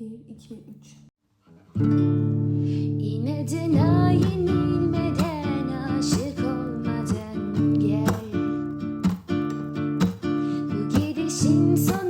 1, 2, 3. İnadına yenilmeden aşık olmadan gel. Bu gidişin sonu.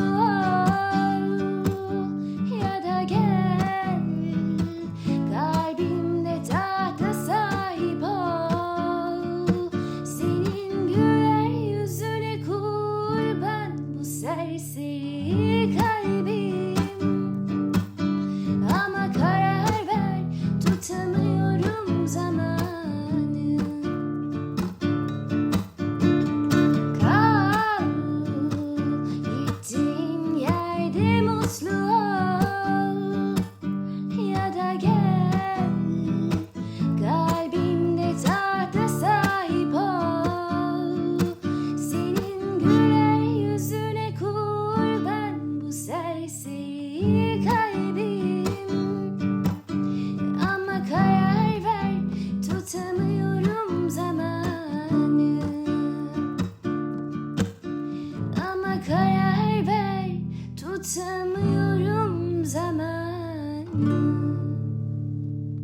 Paris'i Ama karar ver tutamıyorum zamanı. Ama karar ver tutamıyorum zamanı.